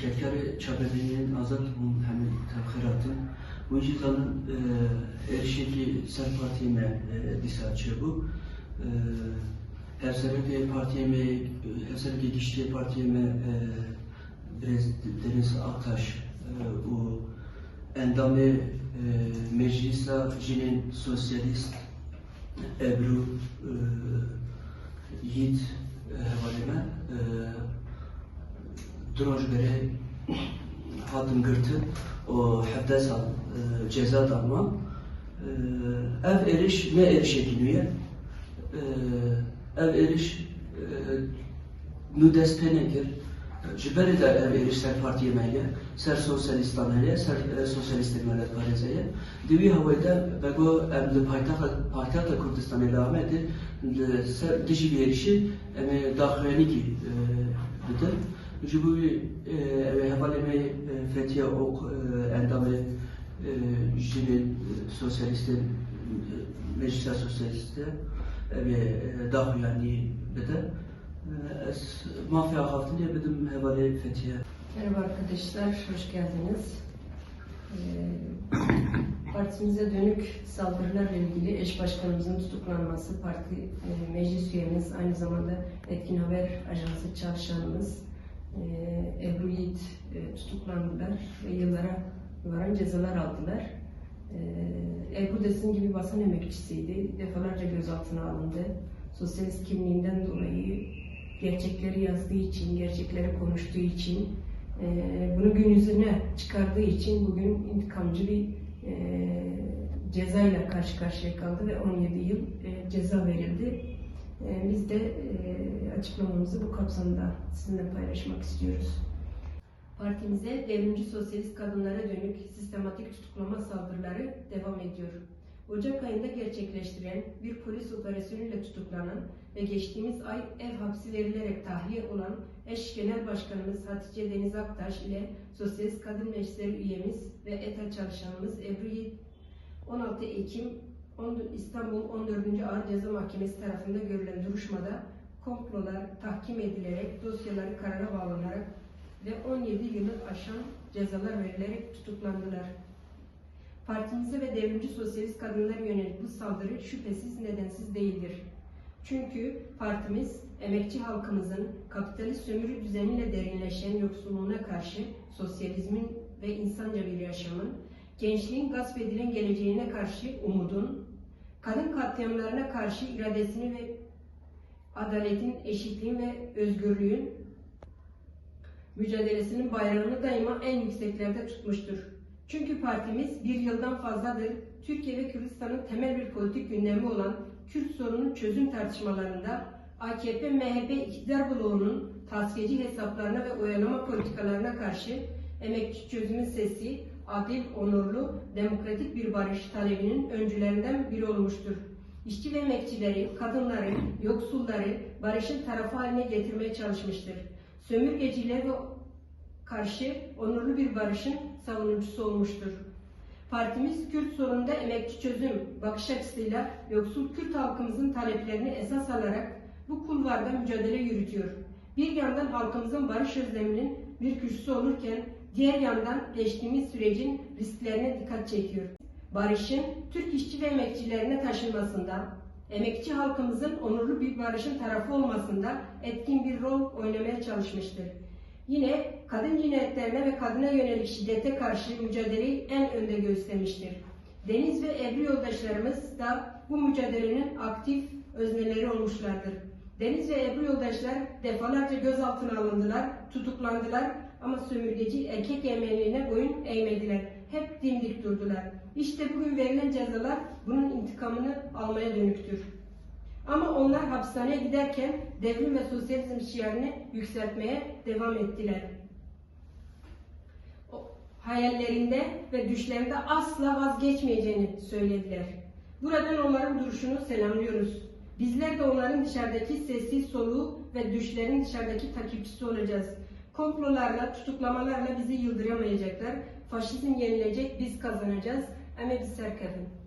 Kelkari çabelerinin azat bun hemen tevkiratın bu cidanın erişeki ser partiyeme disaçı bu. Her sebebi partiyeme, her sebebi geçtiği partiyeme biraz Deniz Aktaş o endamı meclisla jinin sosyalist Ebru Yiğit hevalime drojbere hatim girtin o hafta sal ceza dalma ev eriş ne eriş ediliyor? Ev eriş nu despenekir Jiberi de ev eriş ser partiye meye ser sosyalistan heye ser sosyalist millet parizeye divi havayda bego em de paytaxt paytaxt Kurdistan'a devam etti ser dişi bir erişi em daxilini ki bitir Bu ev hevaleme fethiye ok endamı jinin sosyalistin meclise sosyaliste ev daxil yani bitir Ez mafya haftin diye bedim hevale fethiye. Merhaba arkadaşlar, hoş geldiniz. Ee, partimize dönük saldırılarla ilgili eş başkanımızın tutuklanması, parti e, meclis üyemiz, aynı zamanda Etkin Haber Ajansı çalışanımız e, Ebru Yiğit e, tutuklandılar ve yıllara varan cezalar aldılar. E, Ebru Desin gibi basın emekçisiydi, defalarca gözaltına alındı. Sosyalist kimliğinden dolayı gerçekleri yazdığı için, gerçekleri konuştuğu için, e, bunu gün yüzüne çıkardığı için bugün intikamcı bir e, cezayla karşı karşıya kaldı ve 17 yıl ceza verildi. E, biz de e, açıklamamızı bu kapsamda sizinle paylaşmak istiyoruz. Partimize devrimci sosyalist kadınlara dönük sistematik tutuklama saldırıları devam ediyor. Ocak ayında gerçekleştirilen bir polis operasyonuyla tutuklanan ve geçtiğimiz ay ev hapsi verilerek tahliye olan eş genel başkanımız Hatice Deniz Aktaş ile Sosyalist Kadın Meclisleri üyemiz ve ETA çalışanımız Ebru Yiğit 16 Ekim İstanbul 14. Ağır Ceza Mahkemesi tarafında görülen duruşmada komplolar tahkim edilerek dosyaları karara bağlanarak ve 17 yılı aşan cezalar verilerek tutuklandılar. Partimize ve devrimci sosyalist kadınlara yönelik bu saldırı şüphesiz nedensiz değildir. Çünkü partimiz emekçi halkımızın kapitalist sömürü düzeniyle derinleşen yoksulluğuna karşı sosyalizmin ve insanca bir yaşamın, gençliğin gasp edilen geleceğine karşı umudun, kadın katliamlarına karşı iradesini ve adaletin, eşitliğin ve özgürlüğün mücadelesinin bayrağını daima en yükseklerde tutmuştur. Çünkü partimiz bir yıldan fazladır Türkiye ve Kürdistan'ın temel bir politik gündemi olan Kürt sorunun çözüm tartışmalarında AKP-MHP iktidar bloğunun tasfiyeci hesaplarına ve oyalama politikalarına karşı emekçi çözümün sesi, adil, onurlu, demokratik bir barış talebinin öncülerinden biri olmuştur. İşçi ve emekçileri, kadınları, yoksulları barışın tarafı haline getirmeye çalışmıştır. Sömürgeciler karşı onurlu bir barışın savunucusu olmuştur. Partimiz Kürt sorununda emekçi çözüm bakış açısıyla yoksul Kürt halkımızın taleplerini esas alarak bu kulvarda mücadele yürütüyor. Bir yandan halkımızın barış özleminin bir güçlüsü olurken diğer yandan geçtiğimiz sürecin risklerine dikkat çekiyor. Barışın Türk işçi ve emekçilerine taşınmasında, emekçi halkımızın onurlu bir barışın tarafı olmasında etkin bir rol oynamaya çalışmıştır. Yine kadın cinayetlerine ve kadına yönelik şiddete karşı mücadeleyi en önde göstermiştir. Deniz ve Ebru yoldaşlarımız da bu mücadelenin aktif özneleri olmuşlardır. Deniz ve Ebru yoldaşlar defalarca gözaltına alındılar, tutuklandılar ama sömürgeci erkek emelliğine boyun eğmediler. Hep dimdik durdular. İşte bugün verilen cezalar bunun intikamını almaya dönüktür. Ama onlar hapishaneye giderken devrim ve sosyalizm şiarını yükseltmeye devam ettiler. O, hayallerinde ve düşlerinde asla vazgeçmeyeceğini söylediler. Buradan onların duruşunu selamlıyoruz. Bizler de onların dışarıdaki sessiz soluğu ve düşlerin dışarıdaki takipçisi olacağız. Komplolarla, tutuklamalarla bizi yıldıramayacaklar. Faşizm yenilecek, biz kazanacağız. Ama biz.